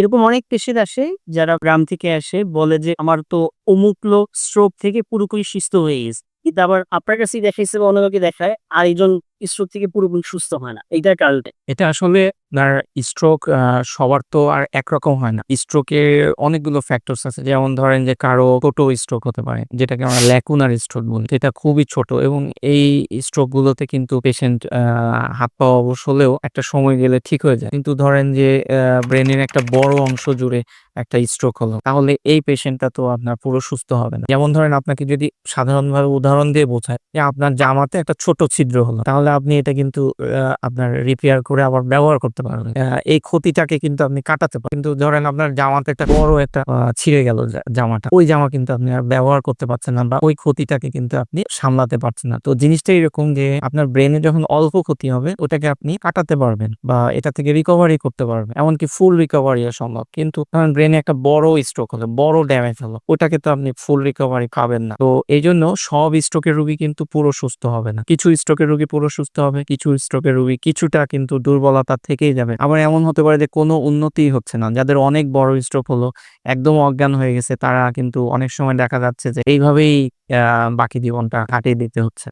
এরকম অনেক পেশেন্ট আসে যারা গ্রাম থেকে আসে, বলে যে, আমার তো অমুক লোক স্ট্রোক থেকে পুরোপুরি সুস্থ হয়ে গেছে। কিন্তু আবার আপনার কাছেই দেখাইছে বা অন্য কাউকে দেখায় আর একজন স্ট্রোক থেকে পুরোপুরি সুস্থ হয় না। এইটার কারণে। এটা আসলে আপনার স্ট্রোক সবার তো আর একরকম হয় না। স্ট্রোকের অনেকগুলো ফ্যাক্টরস আছে। যেমন ধরেন যে কারও ছোট স্ট্রোক হতে পারে, যেটাকে আমরা ল্যাকুনার স্ট্রোক বলি। এটা খুবই ছোট এবং এই স্ট্রোক গুলোতে কিন্তু পেশেন্ট হাত পা অবশ হলেও একটা সময় গেলে ঠিক হয়ে যায়। কিন্তু ধরেন যে ব্রেনের একটা বড় অংশ জুড়ে একটা স্ট্রোক হলো, তাহলে এই পেশেন্টটা তো আপনার পুরো সুস্থ হবে না। যেমন ধরেন আপনাকে যদি সাধারণভাবে উদাহরণ দিয়ে বোঝায় যে আপনার জামাতে একটা ছোট ছিদ্র হলো, তাহলে আপনি এটা কিন্তু আপনার রিপেয়ার করে আবার ব্যবহার করতে পারবেন। এই ক্ষতিটাকে কিন্তু আপনি কাটাতে পারেন কিন্তু ধরেন আপনার জামাতে একটা বড় একটা ছিঁড়ে গেল জামাটা। ওই জামা কিন্তু আপনি আর ব্যবহার করতে পারছেন না বা ওই ক্ষতিটাকে কিন্তু আপনি সামলাতে পারছেন না। তো জিনিসটা এরকম যে, আপনার ব্রেনে যখন অল্প ক্ষতি হবে, ওটাকে আপনি কাটাতে পারবেন বা এটা থেকে রিকভারি করতে পারবেন। এমনকি ফুল রিকভারি সম্ভব। কিন্তু ধরেন ব্রেনে একটা বড় স্ট্রোক হলো, বড় ড্যামেজ হলো, ওটাকে তো আপনি ফুল রিকভারি পাবেন না। তো এই জন্য সব স্ট্রোকের রুগী কিন্তু পুরো সুস্থ হবে না। কিছু স্ট্রোকের রুগী পুরো সুস্থ হবে, কিছু স্ট্রোকের রুগী, কিছুটা কিন্তু দুর্বলতা থেকেই যাবে। আবার এমন হতে পারে যে কোনো উন্নতি হচ্ছে না। যাদের অনেক বড় স্ট্রোক হলো, একদম অজ্ঞান হয়ে গেছে, তারা কিন্তু অনেক সময় দেখা যাচ্ছে যে এইভাবেই বাকি জীবনটা কাটিয়ে দিতে হচ্ছে।